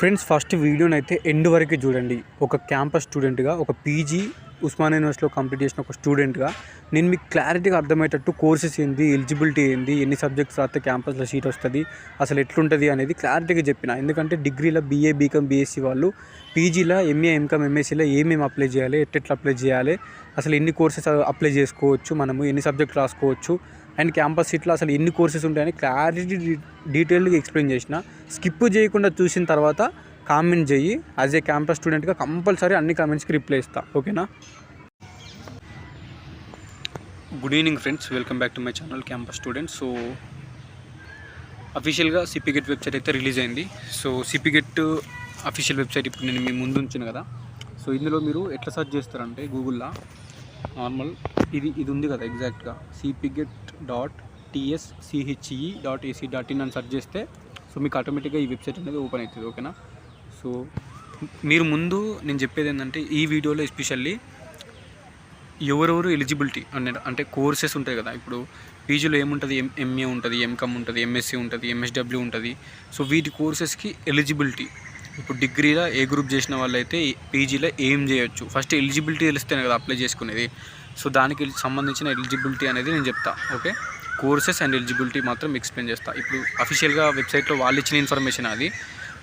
Friends first వీడియోని అయితే end వరకు చూడండి. ఒక క్యాంపస్ స్టూడెంట్గా ఒక పీజీ ఉస్మాన్ యూనివర్సిటీలో కంప్లీట్ చేసిన ఒక స్టూడెంట్గా నేను మీకు క్లారిటీగా అర్థమయ్యేటట్టు కోర్సెస్ ఏంది ఎలిజిబిలిటీ ఏంది ఎన్ని సబ్జెక్ట్స్ రాస్తే క్యాంపస్లో సీట్ వస్తుంది అసలు ఎట్లుంటుంది అనేది క్లారిటీగా చెప్పిన. ఎందుకంటే డిగ్రీలో బీఏ బీకామ్ బీఎస్సీ వాళ్ళు పీజీలో ఎంఏ ఎంకామ్ ఎంఎస్సీలో ఏమేమి అప్లై చేయాలి ఎట్టెట్లా అప్లై చేయాలి అసలు ఎన్ని కోర్సెస్ అప్లై చేసుకోవచ్చు మనము ఎన్ని సబ్జెక్ట్ రాసుకోవచ్చు అండ్ క్యాంపస్ సీట్లో అసలు ఎన్ని కోర్సెస్ ఉంటాయని క్లారిటీ డీటెయిల్గా ఎక్స్ప్లెయిన్ చేసిన. స్కిప్ చేయకుండా చూసిన తర్వాత కామెంట్ చేయి. యాజ్ ఏ క్యాంపస్ స్టూడెంట్గా కంపల్సరీ అన్ని కామెంట్స్కి రిప్లై ఇస్తా. ఓకేనా? Good evening friends welcome back to my channel campus students so అఫీషియల్గా సిపిగెట్ వెబ్సైట్ అయితే రిలీజ్ అయింది. సో సిపిగెట్ అఫీషియల్ వెబ్సైట్ ఇప్పుడు నేను మీ ముందు ఉంచాను కదా. సో ఇందులో మీరు ఎట్లా సెర్చ్ చేస్తారంటే గూగుల్లో నార్మల్ ఇది ఇది ఉంది కదా ఎగ్జాక్ట్గా CPGET dot TS CHE dot AC dot in అని సెర్చ్ చేస్తే సో మీకు ఆటోమేటిక్గా ఈ వెబ్సైట్ అనేది ఓపెన్ అవుతుంది ఓకేనా సో మీరు ముందు నేను చెప్పేది ఏంటంటే ఈ వీడియోలో ఎస్పెషల్లీ ఎవరెవరు ఎలిజిబిలిటీ అంటే అంటే కోర్సెస్ ఉంటాయి కదా ఇప్పుడు పీజీలో ఏముంటుంది ఎం ఎంఏ ఉంటుంది ఎంకమ్ ఉంటుంది ఎంఎస్సీ ఉంటుంది ఎంఎస్డబ్ల్యూ ఉంటుంది సో వీటి కోర్సెస్కి ఎలిజిబిలిటీ ఇప్పుడు డిగ్రీలో ఏ గ్రూప్ చేసిన వాళ్ళైతే పీజీలో ఏం చేయొచ్చు? ఫస్ట్ ఎలిజిబిలిటీ తెలిస్తేనే కదా అప్లై చేసుకునేది. సో దానికి సంబంధించిన ఎలిజిబిలిటీ అనేది నేను చెప్తా ఓకే? కోర్సెస్ అండ్ ఎలిజిబిలిటీ మాత్రం ఎక్స్ప్లెయిన్ చేస్తా. ఇప్పుడు అఫీషియల్గా వెబ్సైట్లో వాళ్ళు ఇచ్చిన ఇన్ఫర్మేషన్ అది.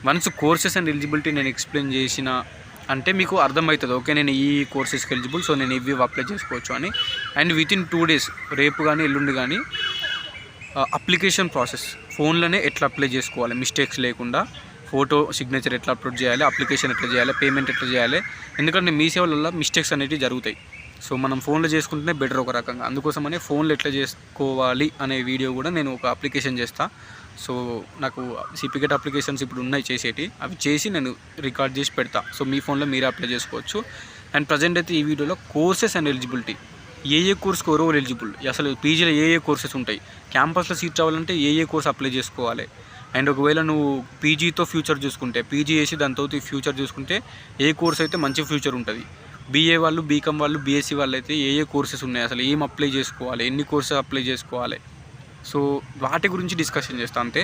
వన్స్ కోర్సెస్ అండ్ ఎలిజిబిలిటీ నేను ఎక్స్ప్లెయిన్ చేసిన అంటే మీకు అర్థమవుతుంది ఓకే? నేను ఈ కోర్సెస్కి ఎలిజిబుల్ సో నేను ఇవి అప్లై చేసుకోవచ్చు అని. And with in two days రేపు కానీ ఎల్లుండి కానీ అప్లికేషన్ ప్రాసెస్. ఫోన్లోనే ఎట్లా అప్లై చేసుకోవాలి? మిస్టేక్స్ లేకుండా. ఫోటో సిగ్నేచర్ ఎట్లా అప్లోడ్ చేయాలి? అప్లికేషన్ ఎట్లా చేయాలి? పేమెంట్ ఎట్లా చేయాలి? ఎందుకంటే మీ సేవలలో మిస్టేక్స్ అనేవి జరుగుతాయి. సో మనం ఫోన్లో చేసుకుంటేనే బెటర్ ఒక రకంగా. అందుకోసమనే ఫోన్లో ఎట్లా చేసుకోవాలి అనే వీడియో కూడా నేను ఒక అప్లికేషన్ చేస్తాను సో నాకు సిపికెట్ అప్లికేషన్స్ ఇప్పుడు ఉన్నాయి చేసేటి. అవి చేసి నేను రికార్డ్ చేసి పెడతా. సో మీ ఫోన్లో మీరే అప్లై చేసుకోవచ్చు. అండ్ ప్రజెంట్ అయితే ఈ వీడియోలో కోర్సెస్ అండ్ ఎలిజిబిలిటీ. ఏ ఏ కోర్స్కి ఎవరో ఎలిజిబుల్? అసలు పీజీలో ఏ ఏ కోర్సెస్ ఉంటాయి? క్యాంపస్లో సీట్ రావాలంటే ఏ ఏ కోర్స్ అప్లై చేసుకోవాలి? అండ్ ఒకవేళ నువ్వు పీజీతో ఫ్యూచర్ చూసుకుంటే పీజీ చేసి దానితో ఫ్యూచర్ చూసుకుంటే ఏ కోర్స్ అయితే మంచి ఫ్యూచర్ ఉంటుంది? బీఏ వాళ్ళు బీకామ్ వాళ్ళు బీఎస్సీ వాళ్ళు అయితే ఏ ఏ కోర్సెస్ ఉన్నాయి? అసలు ఏం అప్లై చేసుకోవాలి? ఎన్ని కోర్సెస్ అప్లై చేసుకోవాలి? సో వాటి గురించి డిస్కషన్ చేస్తా అంతే.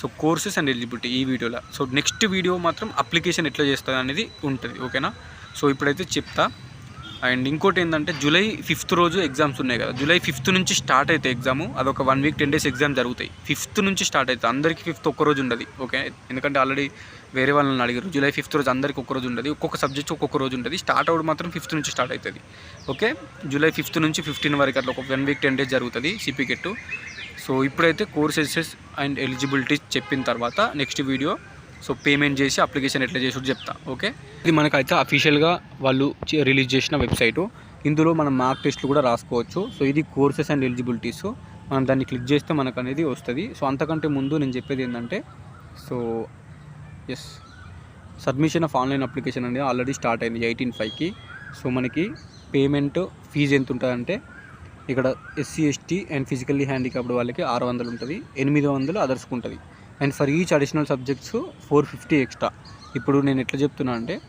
సో కోర్సెస్ అండ్ ఎలిజిబిలిటీ ఈ వీడియోలో. సో నెక్స్ట్ వీడియో మాత్రం అప్లికేషన్ ఎట్లా చేస్తుంది అనేది ఉంటుంది ఓకేనా సో ఇప్పుడైతే చెప్తా. అండ్ ఇంకోటి ఏంటంటే జూలై ఫిఫ్త్ రోజు ఎగ్జామ్స్ ఉన్నాయి కదా. జూలై ఫిఫ్త్ నుంచి స్టార్ట్ అయితే ఎగ్జామ్ అదొక one week ten days exam జరుగుతాయి. ఫిఫ్త్ నుంచి స్టార్ట్ అవుతుంది అందరికీ ఫిఫ్త్ ఒక్క రోజు ఉండదు ఓకే? ఎందుకంటే ఆల్రెడీ వేరే వాళ్ళని అడిగారు. జూలై ఫిఫ్త్ రోజు అందరికీ ఒక్కరోజు ఉండదు. ఒక్కొక్క సబ్జెక్ట్ ఒక్కొక్క రోజు ఉంటుంది స్టార్ట్ అవ్వడం మాత్రం ఫిఫ్త్ నుంచి స్టార్ట్ అవుతుంది ఓకే? జూలై ఫిఫ్త్ నుంచి ఫిఫ్టీన్ వరకు అట్లా ఒక వన్ వీక్ టెన్ డేస్ జరుగుతుంది సిపికెట్ సో ఇప్పుడైతే కోర్సెస్ అండ్ ఎలిజిబిలిటీ చెప్పిన తర్వాత నెక్స్ట్ వీడియో సో పేమెంట్ చేసి అప్లికేషన్ ఎట్లా చేసి చెప్తా ఓకే? ఇది మనకైతే అఫీషియల్గా వాళ్ళు రిలీజ్ చేసిన వెబ్సైటు. ఇందులో మనం మార్క్ టెస్ట్లు కూడా రాసుకోవచ్చు. సో ఇది కోర్సెస్ అండ్ ఎలిజిబిలిటీస్. మనం దాన్ని క్లిక్ చేస్తే మనకు అనేది వస్తుంది. సో అంతకంటే ముందు నేను చెప్పేది ఏంటంటే so yes submission of online application అనేది ఆల్రెడీ స్టార్ట్ అయింది ఎయిటీన్ ఫైవ్కి సో మనకి పేమెంట్ ఫీజు ఎంత ఉంటుందంటే ఇక్కడ SC ST and physically handicapped వాళ్ళకి ఆరు వందలు ఉంటుంది. ఎనిమిది వందలు అదర్స్కి ఉంటుంది. And for each additional subjects four fifty extra. ఇప్పుడు నేను ఎట్లా చెప్తున్నా అంటే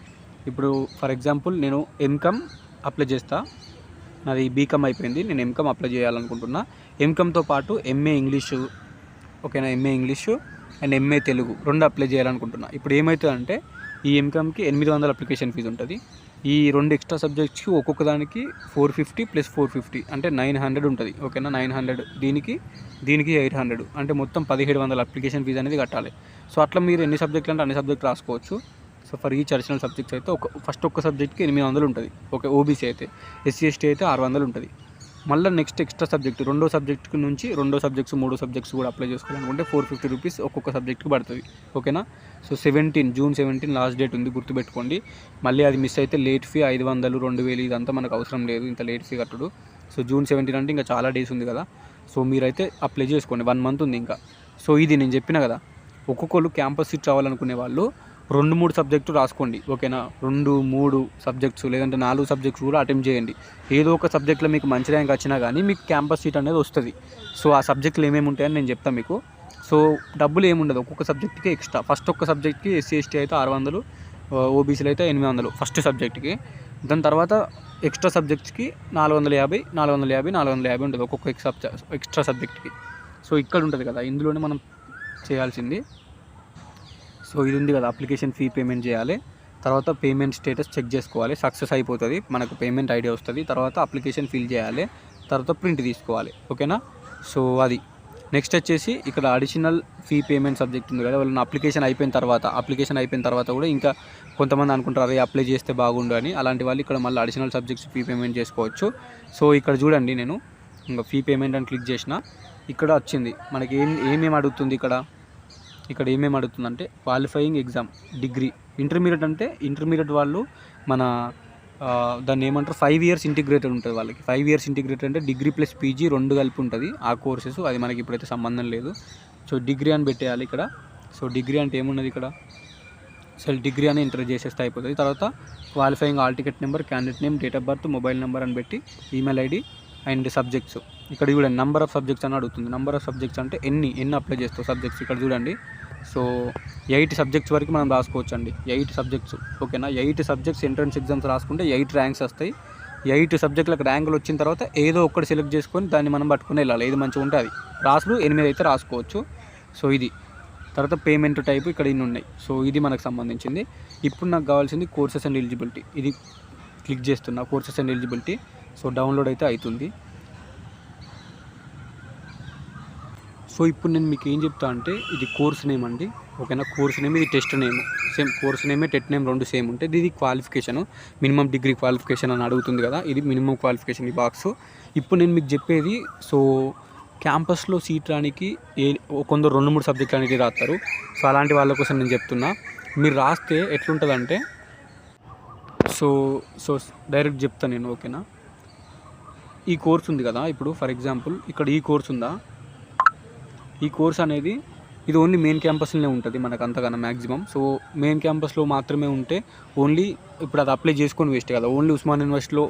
ఇప్పుడు ఫర్ ఎగ్జాంపుల్ నేను ఎంకమ్ అప్లై చేస్తా. నాది బీకమ్ అయిపోయింది నేను ఎంకమ్ అప్లై చేయాలనుకుంటున్నా. ఎంకమ్తో పాటు ఎంఏ ఇంగ్లీషు ఓకేనా? MA English and MA Telugu రెండు అప్లై చేయాలనుకుంటున్నా. ఇప్పుడు ఏమవుతుందంటే ఈ ఎంకమ్కి ఎనిమిది వందల అప్లికేషన్ ఫీజు ఉంటుంది. ఈ రెండు ఎక్స్ట్రా సబ్జెక్ట్స్కి ఒక్కొక్క దానికి four fifty plus four fifty అంటే నైన్ హండ్రెడ్ ఉంటుంది. ఓకేనా నైన్ హండ్రెడ్ దీనికి దీనికి ఎయిట్ హండ్రెడ్ అంటే మొత్తం పదిహేడు వందల అప్లికేషన్ ఫీజు అనేది కట్టాలి. సో అట్లా మీరు ఎన్ని సబ్జెక్టులు అంటే అన్ని సబ్జెక్ట్ రాసుకోవచ్చు. So for each additional subjects అయితే ఒక ఫస్ట్ ఒక్క సబ్జెక్ట్కి ఎనిమిది వందలు ఉంటుంది. ఓకే ఓబీసీ అయితే. ఎస్సీ ఎస్టీ అయితే ఆరు వందలు ఉంటుంది. మళ్ళీ నెక్స్ట్ ఎక్స్ట్రా సబ్జెక్ట్ రెండో సబ్జెక్ట్ నుంచి రెండో సబ్జెక్ట్స్ మూడో సబ్జెక్ట్స్ కూడా అప్లై చేసుకోవాలనుకుంటే ఫోర్ ఫిఫ్టీ రూపీస్ ఒక్కొక్క సబ్జెక్ట్కి పడుతుంది. ఓకేనా so seventeen June seventeen last date ఉంది గుర్తుపెట్టుకోండి. మళ్ళీ అది మిస్ అయితే లేట్ ఫీ ఐదు వందలు రెండు వేలు ఇదంతా మనకు అవసరం లేదు ఇంత లేట్ ఫీ కట్టడు. సో జూన్ సెవెంటీన్ అంటే ఇంకా చాలా డేస్ ఉంది కదా. సో మీరైతే అప్లై చేసుకోండి వన్ మంత్ ఉంది ఇంకా. సో ఇది నేను చెప్పిన కదా ఒక్కొక్కరు క్యాంపస్ సీట్ రావాలనుకునే వాళ్ళు రెండు మూడు సబ్జెక్టు రాసుకోండి ఓకేనా? రెండు మూడు సబ్జెక్ట్స్ లేదంటే నాలుగు సబ్జెక్ట్స్ కూడా అటెంప్ట్ చేయండి. ఏదో ఒక సబ్జెక్ట్లో మీకు మంచి ర్యాంక్ వచ్చినా కానీ మీకు క్యాంపస్ సీట్ అనేది వస్తుంది. సో ఆ సబ్జెక్టులు ఏమేమి ఉంటాయని నేను చెప్తాను మీకు. సో డబ్బులు ఏముండదు ఒక్కొక్క సబ్జెక్ట్కి ఎక్స్ట్రా ఫస్ట్ ఒక్క సబ్జెక్ట్కి ఎస్సీ ఎస్టీ అయితే ఆరు వందలు ఓబీసీలు అయితే ఎనిమిది వందలు ఫస్ట్ సబ్జెక్ట్కి దాని తర్వాత ఎక్స్ట్రా సబ్జెక్ట్స్కి నాలుగు వందల యాభై నాలుగు వందల యాభై నాలుగు వందల యాభై ఉంటుంది ఒక్కొక్క ఎక్స్ట్రా ఎక్స్ట్రా సబ్జెక్ట్కి సో ఇక్కడ ఉంటుంది కదా ఇందులోనే మనం చేయాల్సింది సో ఇది ఉంది కదా అప్లికేషన్ ఫీ పేమెంట్ చేయాలి. తర్వాత పేమెంట్ స్టేటస్ చెక్ చేసుకోవాలి. సక్సెస్ అయిపోతుంది మనకు పేమెంట్ ఐడియా వస్తుంది. తర్వాత అప్లికేషన్ ఫిల్ చేయాలి తర్వాత ప్రింట్ తీసుకోవాలి. ఓకేనా సో అది. నెక్స్ట్ వచ్చేసి ఇక్కడ అడిషనల్ ఫీ పేమెంట్ సబ్జెక్ట్ ఉంది కదా వాళ్ళని అప్లికేషన్ అయిపోయిన తర్వాత అప్లికేషన్ అయిపోయిన తర్వాత కూడా ఇంకా కొంతమంది అనుకుంటారు అదే అప్లై చేస్తే బాగుండు అని. అలాంటి వాళ్ళు ఇక్కడ మళ్ళీ అడిషనల్ సబ్జెక్ట్స్ ఫీ పేమెంట్ చేసుకోవచ్చు. సో ఇక్కడ చూడండి నేను ఇంకా ఫీ పేమెంట్ అని క్లిక్ చేసిన. ఇక్కడ వచ్చింది. మనకి ఏం ఏమేమి అడుగుతుంది ఇక్కడ? ఇక్కడ ఏమేమి అడుగుతుందంటే క్వాలిఫైయింగ్ ఎగ్జామ్ డిగ్రీ ఇంటర్మీడియట్ అంటే ఇంటర్మీడియట్ వాళ్ళు మన దాన్ని ఏమంటారు? ఫైవ్ ఇయర్స్ ఇంటిగ్రేటెడ్ ఉంటుంది వాళ్ళకి. ఫైవ్ ఇయర్స్ ఇంటిగ్రేటెడ్ అంటే డిగ్రీ ప్లస్ పీజీ రెండు కలిపి ఉంటుంది ఆ కోర్సెస్ అది మనకి ఇప్పుడైతే సంబంధం లేదు. సో డిగ్రీ అని పెట్టేయాలి ఇక్కడ. సో డిగ్రీ అంటే ఏమున్నది ఇక్కడ? సో డిగ్రీ అని ఎంటర్ చేసేస్తే అయిపోతుంది. తర్వాత qualifying hall ticket number candidate name date of birth mobile number అని పెట్టి ఈమెయిల్ ఐడి అండ్ సబ్జెక్ట్స్ ఇక్కడ చూడండి నెంబర్ ఆఫ్ సబ్జెక్ట్స్ అని అడుగుతుంది. నెంబర్ ఆఫ్ సబ్జెక్ట్స్ అంటే ఎన్ని ఎన్ని అప్లై చేస్తావు సబ్జెక్ట్స్ ఇక్కడ చూడండి. సో ఎయిట్ సబ్జెక్ట్స్ వరకు మనం రాసుకోవచ్చు అండి ఎయిట్ సబ్జెక్ట్స్ ఓకేనా? ఎయిట్ సబ్జెక్ట్స్ ఎంట్రన్స్ ఎగ్జామ్స్ రాసుకుంటే ఎయిట్ ర్యాంక్స్ వస్తాయి. ఎయిట్ సబ్జెక్టులకు ర్యాంకులు వచ్చిన తర్వాత ఏదో ఒక్కటి సెలెక్ట్ చేసుకొని దాన్ని మనం పట్టుకుని వెళ్ళాలి. ఏది మంచిగా ఉంటే అది. రాసులు ఎనిమిది అయితే రాసుకోవచ్చు. సో ఇది. తర్వాత పేమెంట్ టైప్ ఇక్కడ ఇన్ని ఉన్నాయి. సో ఇది మనకు సంబంధించింది. ఇప్పుడు నాకు కావాల్సింది కోర్సెస్ అండ్ ఎలిజిబిలిటీ. ఇది క్లిక్ చేస్తున్నా courses and eligibility. So download అయితే అవుతుంది. సో ఇప్పుడు నేను మీకు ఏం చెప్తా అంటే ఇది కోర్స్ నేమ్ అండి. ఓకేనా? కోర్స్ నేమ్ ఇది టెస్ట్ నేమ్. సేమ్ కోర్స్ నేమే టెట్ నేమ్ రెండు సేమ్ ఉంటాయి ఇది క్వాలిఫికేషన్. మినిమం డిగ్రీ క్వాలిఫికేషన్ అని అడుగుతుంది కదా ఇది మినిమం క్వాలిఫికేషన్ ఈ బాక్స్. ఇప్పుడు నేను మీకు చెప్పేది సో క్యాంపస్లో సీట్ రానికి ఏ కొందరు రెండు మూడు సబ్జెక్టులు అనేది రాస్తారు. సో అలాంటి వాళ్ళ కోసం నేను చెప్తున్నా. మీరు రాస్తే ఎట్లుంటుందంటే సో సో డైరెక్ట్ చెప్తాను నేను ఓకేనా? ఈ కోర్స్ ఉంది కదా ఇప్పుడు ఫర్ ఎగ్జాంపుల్ ఇక్కడ ఈ కోర్స్ ఉందా? ఈ కోర్స్ అనేది ఇది ఓన్లీ మెయిన్ క్యాంపస్లోనే ఉంటుంది మనకు అంతకన్నా మ్యాక్సిమం సో మెయిన్ క్యాంపస్లో మాత్రమే ఉంటే ఓన్లీ ఇప్పుడు అది అప్లై చేసుకొని వేస్ట్ కదా. ఓన్లీ ఉస్మాన్ యూనివర్సిటీలో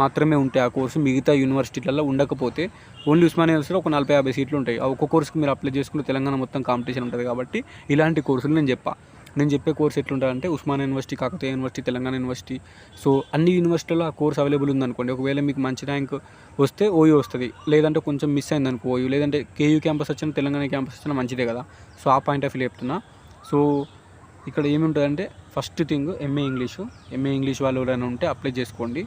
మాత్రమే ఉంటాయి ఆ కోర్సు మిగతా యూనివర్సిటీలలో ఉండకపోతే ఓన్లీ ఉస్మాన్ యూనివర్సిటీలో ఒక నలభై యాభై సీట్లు ఉంటాయి. ఆ ఒక్క కోర్సుకి మీరు అప్లై చేసుకుంటే తెలంగాణ మొత్తం కాంపిటీషన్ ఉంటుంది కాబట్టి ఇలాంటి కోర్సులు నేను చెప్పా. నేను చెప్పే కోర్స్ ఎట్లుంటుందంటే Osman university Kakatiya university Telangana university. So అన్ని యూనివర్సిటీల్లో ఆ కోర్స్ అవైలబుల్ ఉందనుకోండి. ఒకవేళ మీకు మంచి ర్యాంక్ వస్తే ఓయూ వస్తుంది. లేదంటే కొంచెం మిస్ అయింది అనుకో ఓయూ. లేదంటే కేయూ క్యాంపస్ వచ్చిన తెలంగాణ క్యాంపస్ వచ్చినా మంచిదే కదా. సో ఆ పాయింట్ ఆఫ్ వ్యూ చెప్తున్నా. సో ఇక్కడ ఏమి ఉంటుందంటే first thing MA English MA English వాళ్ళు ఎవరైనా ఉంటే అప్లై చేసుకోండి.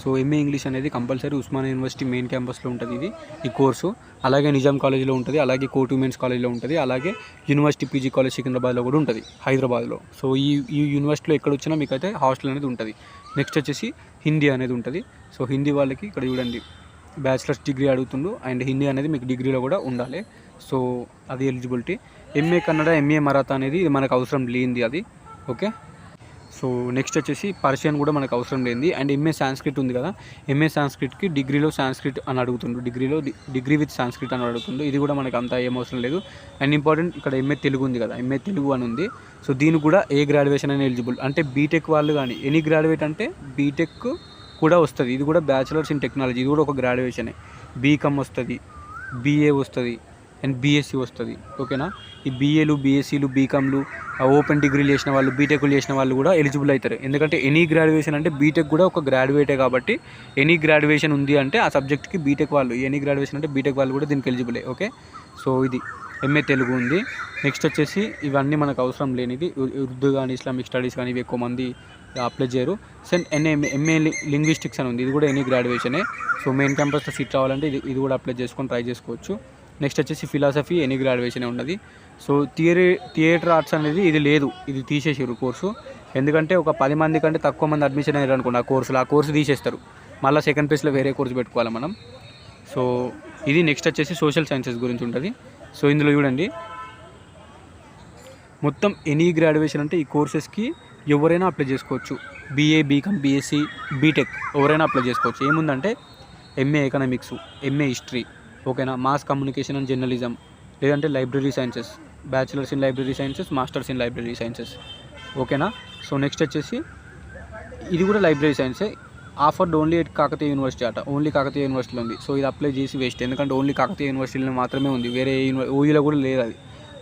సో ఎంఏ ఇంగ్లీష్ అనేది కంపల్సరీ ఉస్మానియా యూనివర్సిటీ మెయిన్ క్యాంపస్లో ఉంటుంది ఇది ఈ కోర్సు. అలాగే నిజాం కాలేజీలో ఉంటుంది అలాగే కోర్ట్ ఉమెన్స్ కాలేజీలో ఉంటుంది అలాగే యూనివర్సిటీ పీజీ కాలేజ్ సికింద్రాబాద్లో కూడా ఉంటుంది హైదరాబాద్లో. సో ఈ ఈ యూనివర్సిటీలో ఎక్కడ వచ్చినా మీకు అయితే హాస్టల్ అనేది ఉంటుంది. నెక్స్ట్ వచ్చేసి హిందీ అనేది ఉంటుంది. సో హిందీ వాళ్ళకి ఇక్కడ చూడండి బ్యాచిలర్స్ డిగ్రీ అడుగుతుండు అండ్ హిందీ అనేది మీకు డిగ్రీలో కూడా ఉండాలి. సో అది eligibility. MA Kannada MA Maratha అనేది ఇది మనకు అవసరం లేనిది అది. ఓకే? సో నెక్స్ట్ వచ్చేసి పర్షియన్ కూడా మనకు అవసరం లేనిది. అండ్ ఎంఏ సాంస్క్రిట్ ఉంది కదా. ఎంఏ సాంస్క్రిట్కి డిగ్రీలో సాంస్క్రిట్ అని అడుగుతుండు. డిగ్రీలో డిగ్రీ విత్ సాంస్క్రిట్ అని అడుగుతుండు. ఇది కూడా మనకు అంత ఏం అవసరం లేదు. అండ్ ఇంపార్టెంట్ ఇక్కడ ఎంఏ తెలుగు ఉంది కదా. ఎంఏ తెలుగు అని ఉంది. సో దీనికి కూడా ఏ గ్రాడ్యుయేషన్ అని ఎలిజిబుల్ అంటే బీటెక్ వాళ్ళు కానీ ఎనీ గ్రాడ్యుయేట్ అంటే బీటెక్ కూడా వస్తుంది. ఇది కూడా బ్యాచిలర్స్ ఇన్ టెక్నాలజీ ఇది కూడా ఒక గ్రాడ్యుయేషనే బీకామ్ వస్తుంది. బీఏ వస్తుంది. అండ్ బీఎస్సీ వస్తుంది ఓకేనా? ఈ బీఏలు బీఎస్సీలు బీకామ్లు ఓపెన్ డిగ్రీలు చేసిన వాళ్ళు బీటెక్లు చేసిన వాళ్ళు కూడా ఎలిజిబుల్ అవుతారు. ఎందుకంటే ఎనీ గ్రాడ్యుయేషన్ అంటే బీటెక్ కూడా ఒక గ్రాడ్యుయేటే కాబట్టి ఎనీ గ్రాడ్యుయేషన్ ఉంది అంటే ఆ సబ్జెక్ట్కి బీటెక్ వాళ్ళు ఎనీ గ్రాడ్యుయేషన్ అంటే బీటెక్ వాళ్ళు కూడా దీనికి ఎలిజిబులే ఓకే? సో ఇది ఎంఏ తెలుగు ఉంది. నెక్స్ట్ వచ్చేసి ఇవన్నీ మనకు అవసరం లేనిది. ఉర్దూ కానీ ఇస్లామిక్ స్టడీస్ కానీ ఇవి ఎక్కువ మంది అప్లై చేయరు. సెన్ ఎన్ఏ ఎంఏ లింగ్విస్టిక్స్ అని ఉంది. ఇది కూడా ఎనీ గ్రాడ్యుయేషనే సో మెయిన్ క్యాంపస్లో సీట్ రావాలంటే ఇది ఇది కూడా అప్లై చేసుకొని ట్రై చేసుకోవచ్చు. నెక్స్ట్ వచ్చేసి ఫిలాసఫీ ఎనీ గ్రాడ్యుయేషన్ ఉన్నది. సో థియరీ థియేటర్ ఆర్ట్స్ అనేది ఇది లేదు ఇది తీసేసారు కోర్సు. ఎందుకంటే ఒక పది మంది కంటే తక్కువ మంది అడ్మిషన్ అయ్యారు అనుకోండి ఆ కోర్సులు ఆ కోర్సు తీసేస్తారు. మళ్ళీ సెకండ్ ప్లేస్లో వేరే కోర్సు పెట్టుకోవాలి మనం. సో ఇది నెక్స్ట్ వచ్చేసి సోషల్ సైన్సెస్ గురించి ఉంటుంది. సో ఇందులో చూడండి. మొత్తం ఎనీ గ్రాడ్యుయేషన్ అంటే ఈ కోర్సెస్కి ఎవరైనా అప్లై చేసుకోవచ్చు. బీఏ బీకామ్ బీఎస్సీ బీటెక్ ఎవరైనా అప్లై చేసుకోవచ్చు. ఏముందంటే ఎంఏ ఎకనామిక్స్ ఎంఏ హిస్టరీ ఓకేనా? మాస్ కమ్యూనికేషన్ అండ్ జర్నలిజం లేదంటే library sciences. Bachelors in library sciences masters in library sciences. ఓకేనా? సో నెక్స్ట్ వచ్చేసి ఇది కూడా library సైన్సే. Offered only at Kakatiya university అట. ఓన్లీ కాకతీయ యూనివర్సిటీలో ఉంది. సో ఇది అప్లై చేసి వేస్ట్. ఎందుకంటే ఓన్లీ కాకతీయ యూనివర్సిటీలో మాత్రమే ఉంది. వేరే ఓయూలో కూడా లేదు అది.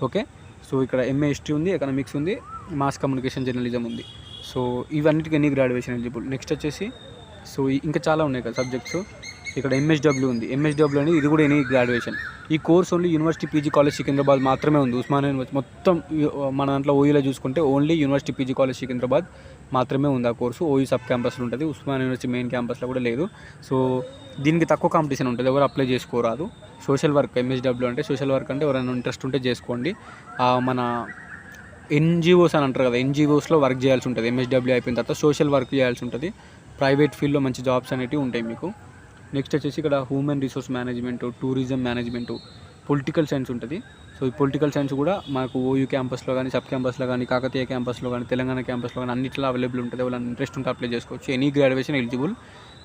ఓకే? సో ఇక్కడ ఎంఏ హిస్టరీ ఉంది ఎకనామిక్స్ ఉంది మాస్ కమ్యూనికేషన్ జర్నలిజం ఉంది. సో ఇవన్నిటికి ఎన్ని గ్రాడ్యుయేషన్ ఎలిజిబుల్? నెక్స్ట్ వచ్చేసి సో ఇంకా చాలా ఉన్నాయి కదా సబ్జెక్ట్స్. ఇక్కడ ఎంఎస్డబ్ల్యూ ఉంది. ఎంఎస్డబ్ల్యూ అనేది ఇది కూడా ఎనీ గ్రాడ్యుయేషన్ ఈ course only university PG college Secunderabad మాత్రమే ఉంది. ఉస్మానియా యూనివర్సిటీ మొత్తం మన దాంట్లో ఓయూలో చూసుకుంటే only university PG college Secunderabad మాత్రమే ఉంది ఆ కోర్సు ఓయూ సబ్ క్యాంపస్లో ఉంటుంది. ఉస్మానియా యూనివర్సిటీ మెయిన్ క్యాంపస్లో కూడా లేదు. సో దీనికి తక్కువ కాంపిటీషన్ ఉంటుంది. ఎవరు అప్లై చేసుకోరాదు. సోషల్ వర్క్ ఎంఎస్డబ్ల్యూ అంటే సోషల్ వర్క్ అంటే ఎవరైనా ఇంట్రెస్ట్ ఉంటే చేసుకోండి. మన ఎన్జిఓస్ అని అంటారు కదా ఎన్జిఓస్లో వర్క్ చేయాల్సి ఉంటుంది. ఎంఎస్డబ్ల్యూ అయిపోయిన తర్వాత సోషల్ వర్క్ చేయాల్సి ఉంటుంది. ప్రైవేట్ ఫీల్డ్లో మంచి జాబ్స్ అనేవి ఉంటాయి మీకు. నెక్స్ట్ వచ్చేసి ఇక్కడ human resource management tourism management political science ఉంటుంది. సో ఈ పొలిటికల్ సైన్స్ కూడా మనకు ఓయూ క్యాంపస్లో కానీ సబ్ క్యాంపస్లో కానీ కాకతీయ క్యాంపస్లో కానీ తెలంగాణ క్యాంపస్లో కానీ అన్నిట్లో అవైలబుల్ ఉంటుంది. వాళ్ళని ఇంట్రెస్ట్ ఉంటే అప్లై చేసుకోవచ్చు. ఎనీ గ్రాడ్యుయేషన్ ఎలిజిబుల్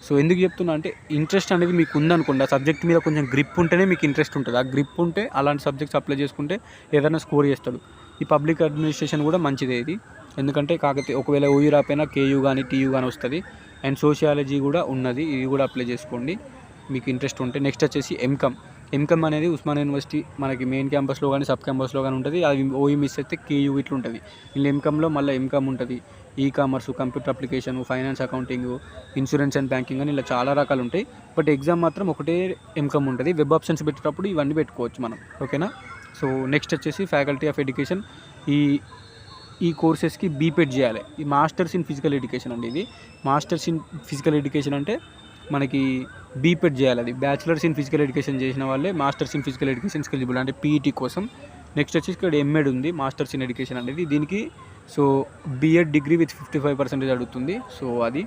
సో ఎందుకు చెప్తున్నా అంటే ఇంట్రెస్ట్ అనేది మీకు ఉందనుకోండి ఆ సబ్జెక్ట్ మీద కొంచెం గ్రిప్ ఉంటేనే మీకు ఇంట్రెస్ట్ ఉంటుంది. ఆ గ్రిప్ ఉంటే అలాంటి సబ్జెక్ట్స్ అప్లై చేసుకుంటే ఏదైనా స్కోర్ చేస్తాడు. ఈ పబ్లిక్ అడ్మినిస్ట్రేషన్ కూడా మంచిదే ఇది. ఎందుకంటే కాకతీయ ఒకవేళ ఓయూ రాపోయినా కేయూ కానీ టీయూ కానీ వస్తుంది. అండ్ సోషియాలజీ కూడా ఉన్నది. ఇది కూడా అప్లై చేసుకోండి. మీకు ఇంట్రెస్ట్ ఉంటే. నెక్స్ట్ వచ్చేసి ఎంకమ్ ఎంకమ్ అనేది ఉస్మాన్ యూనివర్సిటీ మనకి మెయిన్ క్యాంపస్లో కానీ సబ్ క్యాంపస్లో కానీ ఉంటుంది. అది ఓఈ మిస్ అయితే కేయూ ఇట్లా ఉంటుంది. ఇందులో ఎంకమ్లో మళ్ళీ ఎంకమ్ ఉంటుంది. ఈ commerce computer application finance accounting insurance and banking అని ఇలా చాలా రకాలు ఉంటాయి. బట్ ఎగ్జామ్ మాత్రం ఒకటే ఎంకమ్ ఉంటుంది. వెబ్ ఆప్షన్స్ పెట్టేటప్పుడు ఇవన్నీ పెట్టుకోవచ్చు మనం. ఓకేనా సో నెక్స్ట్ వచ్చేసి ఫ్యాకల్టీ ఆఫ్ ఎడ్యుకేషన్ ఈ ఈ కోర్సెస్కి బీపెడ్ చేయాలి. ఈ మాస్టర్స్ ఇన్ ఫిజికల్ ఎడ్యుకేషన్ అండి ఇది. మాస్టర్స్ ఇన్ ఫిజికల్ ఎడ్యుకేషన్ అంటే మనకి బీపెడ్ చేయాలి అది. బ్యాచిలర్స్ ఇన్ ఫిజికల్ ఎడ్యుకేషన్ చేసిన వాళ్ళే masters in physical education eligible అంటే పీఈటీ కోసం. నెక్స్ట్ వచ్చేసి ఇక్కడ ఎంఎడ్ ఉంది మాస్టర్స్ ఇన్ ఎడ్యుకేషన్ అనేది. దీనికి so BEd degree with fifty five percentage అడుగుతుంది. సో అది.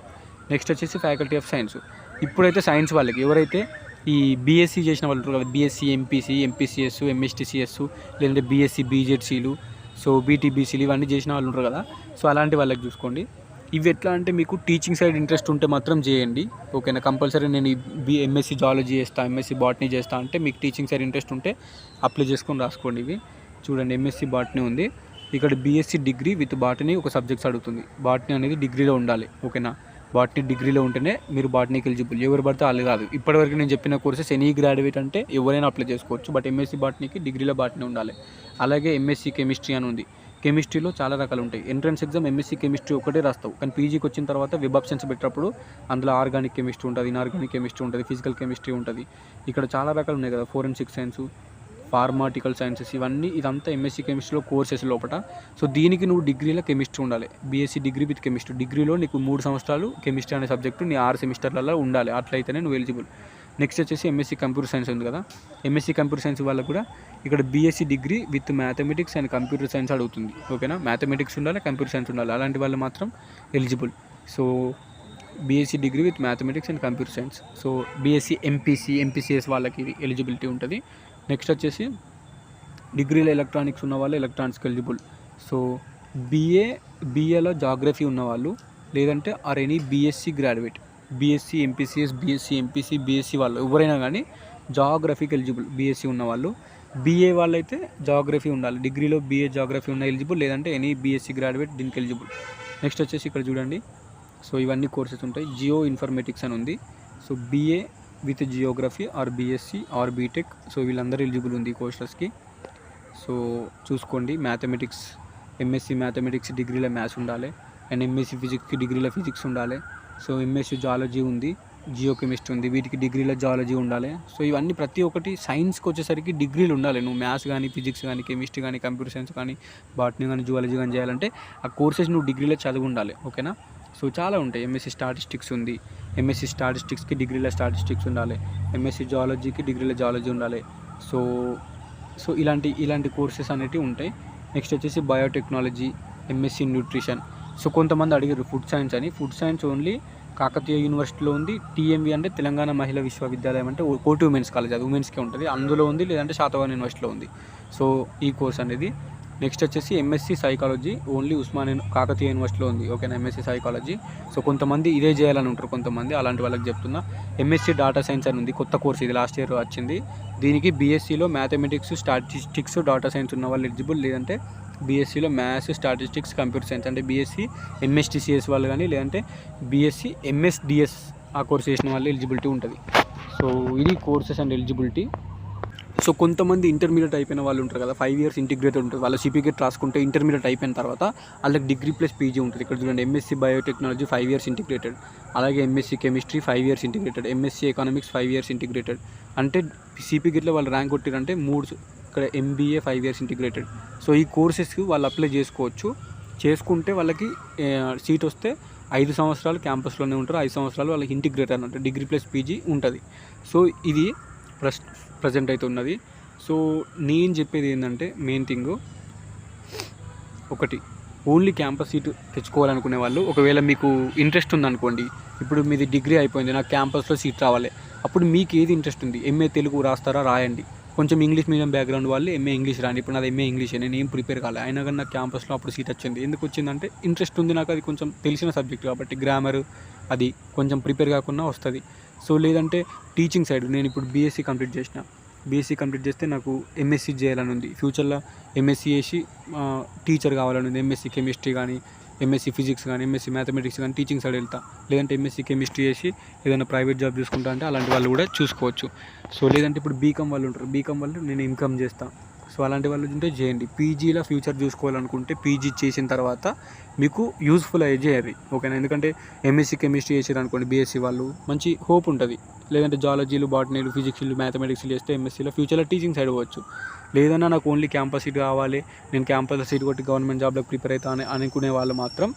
నెక్స్ట్ వచ్చేసి ఫ్యాకల్టీ ఆఫ్ సైన్స్. ఇప్పుడైతే సైన్స్ వాళ్ళకి ఎవరైతే ఈ బీఎస్సీ చేసిన వాళ్ళు ఉంటారు కదా బీఎస్సీ ఎంపీసీ ఎంపీసీఎస్ ఎంఎస్టీసీఎస్ లేదంటే బీఎస్సీ బీజెడ్సీలు సో బీటీబీసీలు ఇవన్నీ చేసిన వాళ్ళు ఉంటారు కదా. సో అలాంటి వాళ్ళకి చూసుకోండి. ఇవి ఎట్లా అంటే మీకు టీచింగ్ సైడ్ ఇంట్రెస్ట్ ఉంటే మాత్రం చేయండి. ఓకేనా? కంపల్సరీ నేను బి ఎంఎస్సీ జాలజీ చేస్తా ఎంఎస్సీ బాటనీ చేస్తా అంటే మీకు టీచింగ్ సైడ్ ఇంట్రెస్ట్ ఉంటే అప్లై చేసుకొని రాసుకోండి ఇవి. చూడండి ఎంఎస్సీ బాటనీ ఉంది. ఇక్కడ బీఎస్సీ డిగ్రీ విత్ బాటనీ ఒక సబ్జెక్ట్స్ అడుగుతుంది. బాటనీ అనేది డిగ్రీలో ఉండాలి. ఓకేనా? బాటనీ డిగ్రీలో ఉంటేనే మీరు బాటనీకి ఎలిజిబుల్. ఎవరు పడితే వాళ్ళు కాదు. ఇప్పటివరకు నేను చెప్పిన కోర్సెస్ ఎనీ గ్రాడ్యుయేట్ అంటే ఎవరైనా అప్లై చేసుకోవచ్చు బట్ ఎంఎస్సీ బాటనీకి డిగ్రీలో బాటనీ ఉండాలి. అలాగే ఎంఎస్సీ కెమిస్ట్రీ అని ఉంది. కెమిస్ట్రీలో చాలా రకాలు ఉంటాయి. ఎంట్రన్స్ ఎగ్జామ్ ఎంఎస్సీ కెమిస్ట్రీ ఒకటే రాస్తావు. కానీ పీజీకి వచ్చిన తర్వాత వెబ్ ఆప్షన్స్ పెట్టినప్పుడు అందులో ఆర్గానిక్ కెమిస్ట్రీ ఉంటుంది ఇన్ఆర్గానిక్ కెమిస్ట్రీ ఉంటుంది ఫిజికల్ కెమిస్ట్రీ ఉంటుంది. ఇక్కడ చాలా రకాలు ఉన్నాయి కదా ఫోరెన్సిక్ సైన్స్ ఫార్మాటికల్ సైన్సెస్ ఇవన్నీ ఇదంతా ఎంఎస్సీ కెమిస్ట్రీలో కోర్సెస్ లోపల సో దీనికి నువ్వు డిగ్రీలో కెమిస్ట్రీ ఉండాలి. బీఎస్సీ డిగ్రీ విత్ కెమిస్ట్రీ డిగ్రీలో నీకు మూడు సంవత్సరాలు కెమిస్ట్రీ అనే సబ్జెక్టు నీ ఆరు సెమిస్టర్లలో ఉండాలి. అట్లయితేనే నువ్వు ఎలిజిబుల్ నెక్స్ట్ వచ్చేసి ఎంఎస్సీ కంప్యూటర్ సైన్స్ ఉంది కదా. ఎంఎస్సీ కంప్యూటర్ సైన్స్ వాళ్ళకు కూడా ఇక్కడ BSc degree with mathematics and computer science అడుగుతుంది. ఓకేనా మ్యాథమెటిక్స్ ఉండాలి కంప్యూటర్ సైన్స్ ఉండాలి. అలాంటి వాళ్ళు మాత్రం eligible so BSc degree with mathematics and computer science so BSc MPC MPCS వాళ్ళకి ఎలిజిబిలిటీ ఉంటుంది. నెక్స్ట్ వచ్చేసి డిగ్రీలో ఎలక్ట్రానిక్స్ ఉన్న వాళ్ళు ఎలిజిబుల్ సో బీఏ బీఏలో జాగ్రఫీ ఉన్నవాళ్ళు లేదంటే or any BSc graduate BSc MPCS BSc MPC BSc వాళ్ళు. ఎవరైనా కానీ జాగ్రఫీకి ఎలిజిబుల్ బీఎస్సీ ఉన్నవాళ్ళు. బీఏ వాళ్ళైతే జాగ్రఫీ ఉండాలి. డిగ్రీలో బీఏ జాగ్రఫీ ఉన్న ఎలిజిబుల్ లేదంటే ఎనీ బీఎస్సీ గ్రాడ్యుయేట్ దీనికి ఎలిజిబుల్ నెక్స్ట్ వచ్చేసి ఇక్కడ చూడండి. సో ఇవన్నీ కోర్సెస్ ఉంటాయి. జియో ఇన్ఫర్మేటిక్స్ అని ఉంది. So BA with geography or BSc or BTech so వీళ్ళందరూ ఎలిజిబుల్ ఉంది కోర్సెస్కి సో చూసుకోండి. మ్యాథమెటిక్స్ ఎంఎస్సి మ్యాథమెటిక్స్ డిగ్రీలో మ్యాథ్స్ ఉండాలి. అండ్ ఎంఎస్సి ఫిజిక్స్కి డిగ్రీలో ఫిజిక్స్ ఉండాలి. సో ఎంఎస్సి జాలజీ ఉంది. జియో కెమిస్ట్రీ ఉంది. వీటికి డిగ్రీలో జాలజీ ఉండాలి. సో ఇవన్నీ ప్రతి ఒక్కటి సైన్స్కి వచ్చేసరికి డిగ్రీలు ఉండాలి. నువ్వు మ్యాథ్స్ కానీ ఫిజిక్స్ కానీ కెమిస్ట్రీ కానీ కంప్యూటర్ సైన్స్ కానీ బాటనీ కానీ జువాలజీ కానీ చేయాలంటే ఆ కోర్సెస్ నువ్వు డిగ్రీలో చదివి ఉండాలి. ఓకేనా సో చాలా ఉంటాయి. ఎంఎస్సి స్టాటిస్టిక్స్ ఉంది. ఎంఎస్సి స్టాటిస్టిక్స్కి డిగ్రీలో స్టాటిస్టిక్స్ ఉండాలి. ఎంఎస్సి జాలజీకి డిగ్రీలో జాలజీ ఉండాలి. సో సో ఇలాంటి ఇలాంటి కోర్సెస్ అనేటివి ఉంటాయి. నెక్స్ట్ వచ్చేసి బయోటెక్నాలజీ ఎంఎస్సి న్యూట్రిషన్ సో కొంతమంది అడిగారు ఫుడ్ సైన్స్ అని. ఫుడ్ సైన్స్ ఓన్లీ కాకతీయ యూనివర్సిటీలో ఉంది. టీఎంవి అంటే తెలంగాణ మహిళా విశ్వవిద్యాలయం అంటే కోటి ఉమెన్స్ కాలేజ్ అది ఉమెన్స్కే ఉంటుంది. అందులో ఉంది లేదంటే శాతవాన్ యూనివర్సిటీలో ఉంది. సో ఈ కోర్స్ అనేది నెక్స్ట్ వచ్చేసి MSc psychology only Osmania Kakatiya యూనివర్సిటీలో ఉంది. ఓకేనా ఎంఎస్సి సైకాలజీ సో కొంతమంది ఇదే చేయాలని ఉంటారు కొంతమంది అలాంటి వాళ్ళకి చెప్తున్నా. ఎంఎస్సి డాటా సైన్స్ అని ఉంది కొత్త కోర్స్ ఇది లాస్ట్ ఇయర్ వచ్చింది. దీనికి బీఎస్సీలో మ్యాథమెటిక్స్ స్టాటిస్టిక్స్ డాటా సైన్స్ ఉన్న వాళ్ళు ఎలిజిబుల్ లేదంటే బీఎస్సీలో మ్యాథ్స్ స్టాటిస్టిక్స్ కంప్యూటర్ సైన్స్ అంటే బీఎస్సీ ఎంఎస్టీసీఎస్ వాళ్ళు కానీ లేదంటే బీఎస్సీ ఎంఎస్డిఎస్ ఆ కోర్స్ చేసిన వాళ్ళు ఎలిజిబిలిటీ ఉంటుంది. సో ఇది కోర్సెస్ అండ్ ఎలిజిబిలిటీ సో కొంతమంది ఇంటర్మీడియట్ అయిపోయిన వాళ్ళు ఉంటారు కదా ఫైవ్ ఇయర్స్ ఇంటిగ్రేటెడ్ ఉంటుంది. వాళ్ళ సిపిగేట్ రాసుకుంటే ఇంటర్మీడియట్ అయిపోయిన తర్వాత వాళ్ళకి డిగ్రీ ప్లస్ పీజీ ఉంటుంది. ఇక్కడ చూడండి MSc biotechnology five years integrated అలాగే MSc chemistry five years integrated MSc economics five years integrated అంటే సిపిగేట్లో వాళ్ళు ర్యాంక్ కొట్టారంటే మూడు ఇక్కడ MBA five years integrated so ఈ కోర్సెస్కి వాళ్ళు అప్లై చేసుకోవచ్చు. చేసుకుంటే వాళ్ళకి సీట్ వస్తే ఐదు సంవత్సరాలు క్యాంపస్లోనే ఉంటారు. ఐదు సంవత్సరాలు వాళ్ళకి ఇంటిగ్రేట్ అన్నట్టు డిగ్రీ ప్లస్ పీజీ ఉంటుంది. సో ఇది ప్రస్ ప్రజెంట్ అయితే ఉన్నది. సో నేను చెప్పేది ఏంటంటే మెయిన్ థింగ్ ఒకటి ఓన్లీ క్యాంపస్ సీట్ తెచ్చుకోవాలనుకునే వాళ్ళు ఒకవేళ మీకు ఇంట్రెస్ట్ ఉందనుకోండి ఇప్పుడు మీది డిగ్రీ అయిపోయింది నాకు క్యాంపస్లో సీట్ రావాలి అప్పుడు మీకు ఏది ఇంట్రెస్ట్ ఉంది? ఎంఏ తెలుగు రాస్తారా రాయండి. కొంచెం ఇంగ్లీష్ మీడియం బ్యాక్గ్రౌండ్ వాళ్ళు ఎంఏ ఇంగ్లీష్ రాండి. ఇప్పుడు నాది ఎంఏ ఇంగ్లీష్ నేను ఏం ప్రిపేర్ కాలే. అయినా కానీ నాకు క్యాంపస్లో అప్పుడు సీట్ వచ్చింది. ఎందుకు వచ్చిందంటే ఇంట్రెస్ట్ ఉంది నాకు అది కొంచెం తెలిసిన సబ్జెక్ట్ కాబట్టి గ్రామర్ అది కొంచెం ప్రిపేర్ కాకుండా వస్తుంది. సో లేదంటే టీచింగ్ సైడ్ నేను ఇప్పుడు బీఎస్సీ కంప్లీట్ చేసిన. బీఎస్సీ కంప్లీట్ చేస్తే నాకు ఎంఎస్సీ చేయాలని ఉంది. ఫ్యూచర్లో ఎంఎస్సీ చేసి టీచర్ కావాలని ఉంది. ఎంఎస్సీ కెమిస్ట్రీ కానీ ఎంఎస్సీ ఫిజిక్స్ కానీ ఎంఎస్సీ మ్యాథమెటిక్స్ కానీ టీచింగ్ సైడ్ వెళ్తా. లేదంటే ఎంఎస్సీ కెమిస్ట్రీ చేసి ఏదైనా ప్రైవేట్ జాబ్ చూసుకుంటా అంటే అలాంటి వాళ్ళు కూడా చూసుకోవచ్చు. సో లేదంటే ఇప్పుడు బీకామ్ వాళ్ళు ఉంటారు. బీకామ్ వాళ్ళు నేను ఇన్కమ్ చేస్తాను సో అలాంటి వాళ్ళు ఉంటే చేయండి. పీజీలో ఫ్యూచర్ చూసుకోవాలనుకుంటే పీజీ చేసిన తర్వాత మీకు యూస్ఫుల్ అయ్యే చేయాలి. ఓకేనా ఎందుకంటే ఎంఎస్సీ కెమిస్ట్రీ చేసారు అనుకోండి బీఎస్సీ వాళ్ళు మంచి హోప్ ఉంటుంది. లేదంటే జాలజీలు బాటనీలు ఫిజిక్స్లు మ్యాథమెటిక్స్ చేస్తే ఎంఎస్సీలో ఫ్యూచర్లో టీచింగ్ సైడ్ పోవచ్చు. లేదన్నా నాకు ఓన్లీ క్యాంపస్ సీట్ కావాలి నేను క్యాంపస్ సీట్ కొట్టి గవర్నమెంట్ జాబ్లకు ప్రిపేర్ అవుతా అని అనుకునే వాళ్ళు మాత్రం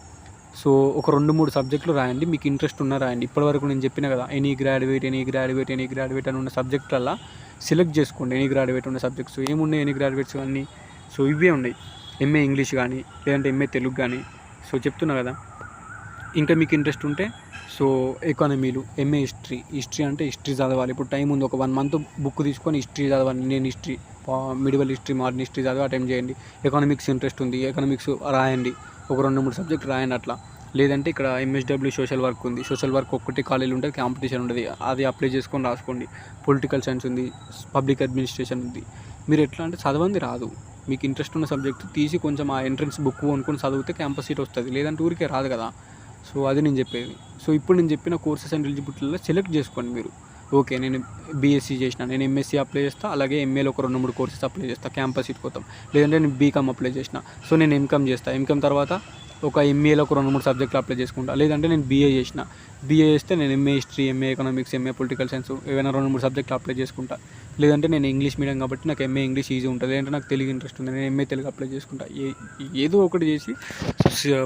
సో ఒక రెండు మూడు సబ్జెక్టులు రాయండి మీకు ఇంట్రెస్ట్ ఉన్నా రాయండి. ఇప్పటివరకు నేను చెప్పిన కదా any graduate any graduate any graduate అని ఉన్న సబ్జెక్టులల్లో సెలెక్ట్ చేసుకోండి ఎనీ గ్రాడ్యుయేట్ ఉన్న సబ్జెక్ట్స్. ఏమున్నాయి ఎనీ గ్రాడ్యుయేట్స్ కానీ సో ఇవే ఉన్నాయి. ఎంఏ ఇంగ్లీష్ కానీ లేదంటే ఎంఏ తెలుగు కానీ. సో చెప్తున్నా కదా ఇంకా మీకు ఇంట్రెస్ట్ ఉంటే సో ఎకానమీలు ఎంఏ హిస్టరీ హిస్టరీ అంటే హిస్టరీ చదవాలి. ఇప్పుడు టైం ఉంది ఒక వన్ మంత్ బుక్ తీసుకొని హిస్టరీ చదవాలి నేను history medieval history modern history చదివి అటెంప్ట్ చేయండి. ఎకనామిక్స్ ఇంట్రెస్ట్ ఉంది ఎకనామిక్స్ రాయండి. ఒక రెండు మూడు సబ్జెక్ట్ రాయండి అట్లా. లేదంటే ఇక్కడ ఎంఎస్డబ్ల్యూ సోషల్ వర్క్ ఉంది. సోషల్ వర్క్ ఒక్కటి కాలేజీలు ఉంటుంది కాంపిటీషన్ ఉంటుంది అది అప్లై చేసుకొని రాసుకోండి. పొలిటికల్ సైన్స్ ఉంది పబ్లిక్ అడ్మినిస్ట్రేషన్ ఉంది. మీరు ఎట్లా అంటే చదవంది రాదు. మీకు ఇంట్రెస్ట్ ఉన్న సబ్జెక్ట్ తీసి కొంచెం ఆ ఎంట్రన్స్ బుక్ కొనుక్కొని చదివితే క్యాంపస్ సీట్ వస్తుంది. లేదంటే ఊరికే రాదు కదా. సో అది నేను చెప్పేది. సో ఇప్పుడు నేను చెప్పిన కోర్సెస్ అండ్ ఎలిజిబిలిటీలో సెలెక్ట్ చేసుకోండి మీరు. ఓకే నేను బీఎస్సీ చేసిన. నేను ఎంఎస్సీ అప్లై చేస్తా అలాగే ఎంఏలో ఒక రెండు మూడు కోర్సెస్ అప్లై చేస్తా క్యాంపస్ సీట్ కోసం లేదంటే నేను బీకామ్ అప్లై చేసిన. సో నేను ఎంకామ్ చేస్తా. ఎంకామ్ తర్వాత ఒక ఎంఏలో ఒక రెండు మూడు సబ్జెక్టులు అప్లై చేసుకుంటా. లేదంటే నేను బీఏ చేసిన. బీఏ చేస్తే నేను MA history MA economics MA political science ఏవైనా రెండు మూడు సబ్జెక్టులు అప్లై చేసుకుంటా. లేదంటే నేను ఇంగ్లీష్ మీడియం కాబట్టి నాకు ఎంఏ ఇంగ్లీష్ ఈజీ ఉంటుంది. లేదంటే నాకు తెలుగు ఇంట్రెస్ట్ ఉంది నేను ఎంఏ తెలుగు అప్లై చేసుకుంటా. ఏ ఏదో ఒకటి చేసి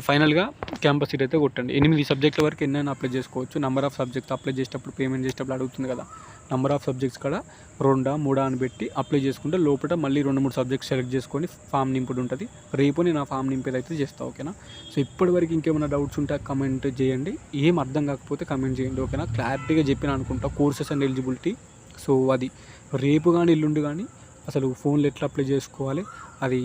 ఫైనల్గా క్యాంపస్ సీట్ అయితే కొట్టండి. ఎనిమిది సబ్జెక్టుల వరకు ఎన్నైనా అప్లై చేసుకోవచ్చు. నెంబర్ ఆఫ్ సబ్జెక్ట్ అప్లై చేసేటప్పుడు పేమెంట్ చేసేటప్పుడు అడుగుతుంది కదా. నెంబర్ ఆఫ్ సబ్జెక్ట్స్ కూడా రెండా మూడా అని పెట్టి అప్లై చేసుకుంటే లోపల మళ్ళీ రెండు మూడు సబ్జెక్ట్స్ సెలెక్ట్ చేసుకొని ఫామ్ నింపుడు ఉంటుంది. రేపు నేను ఆ ఫామ్ నింపేది అయితే చేస్తాను ఓకేనా సో ఇప్పటివరకు ఇంకేమైనా డౌట్స్ ఉంటే కమెంట్ చేయండి. ఏం అర్థం కాకపోతే కమెంట్ చేయండి ఓకేనా క్లారిటీగా చెప్పిన అనుకుంటా. కోర్సెస్ అండ్ ఎలిజిబిలిటీ సో అది. రేపు కానీ ఎల్లుండి కానీ అసలు ఫోన్లో ఎట్లా అప్లై చేసుకోవాలి అది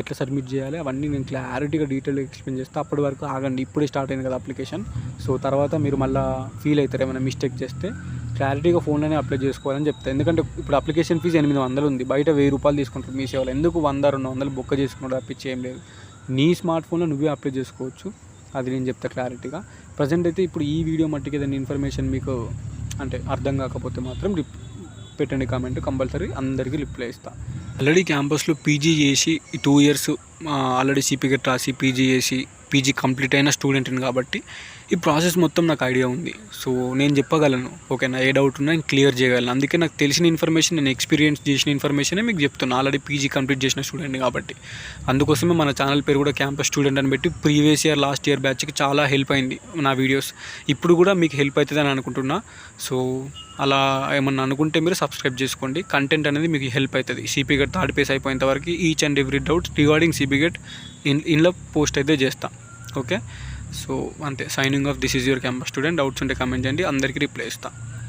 ఎట్లా సబ్మిట్ చేయాలి అవన్నీ నేను క్లారిటీగా డీటెయిల్గా ఎక్స్ప్లెయిన్ చేస్తే. అప్పటి వరకు ఆగండి ఇప్పుడే స్టార్ట్ అయింది కదా అప్లికేషన్. సో తర్వాత మీరు మళ్ళీ ఫీల్ అవుతారు ఏమైనా మిస్టేక్ చేస్తే క్లారిటీగా ఫోన్లోనే అప్లై చేసుకోవాలని చెప్తాను ఎందుకంటే ఇప్పుడు అప్లికేషన్ ఫీజు ఎనిమిది వందలు ఉంది బయట వెయ్యి రూపాయలు తీసుకుంటారు మీ సేవలో. ఎందుకు వంద రెండు వందలు బుక్ చేసుకున్నాడు తప్పించి ఏం లేదు. నీ స్మార్ట్ ఫోన్లో నువ్వే అప్లై చేసుకోవచ్చు అది నేను చెప్తా క్లారిటీగా. ప్రజెంట్ అయితే ఇప్పుడు ఈ వీడియో మట్టికి ఏదైనా ఇన్ఫర్మేషన్ మీకు అంటే అర్థం కాకపోతే మాత్రం పెట్టండి కామెంట్ కంపల్సరీ అందరికీ రిప్లై ఇస్తా. ఆల్రెడీ క్యాంపస్లో పీజీ చేసి టూ ఇయర్స్ ఆల్రెడీ సిపిగెట్ రాసి పీజీ చేసి పీజీ కంప్లీట్ అయిన స్టూడెంట్ని కాబట్టి ఈ ప్రాసెస్ మొత్తం నాకు ఐడియా ఉంది. సో నేను చెప్పగలను. ఓకేనా ఏ డౌట్ ఉన్నా నేను క్లియర్ చేయగలను. అందుకే నాకు తెలిసిన ఇన్ఫర్మేషన్ నేను ఎక్స్పీరియన్స్ చేసిన ఇన్ఫర్మేషనే మీకు చెప్తున్నాను ఆల్రెడీ పీజీ కంప్లీట్ చేసిన స్టూడెంట్ కాబట్టి. అందుకోసమే మన ఛానల్ పేరు కూడా క్యాంపస్ స్టూడెంట్ అని పెట్టి ప్రీవియస్ ఇయర్ లాస్ట్ ఇయర్ బ్యాచ్కి చాలా హెల్ప్ అయింది నా వీడియోస్ ఇప్పుడు కూడా మీకు హెల్ప్ అవుతుందని అనుకుంటున్నా. సో అలా ఏమన్నా అనుకుంటే మీరు సబ్స్క్రైబ్ చేసుకోండి. కంటెంట్ అనేది మీకు హెల్ప్ అవుతుంది. సిపీ గట్ థర్డ్ పేస్ అయిపోయేంత వరకు each and every doubt regarding CPGET in post అయితే చేస్తాను ఓకే? సో అంతే. Signing off this is your campus student doubts ఉంటే కమెంట్ చేయండి. అందరికీ రిప్లై ఇస్తాను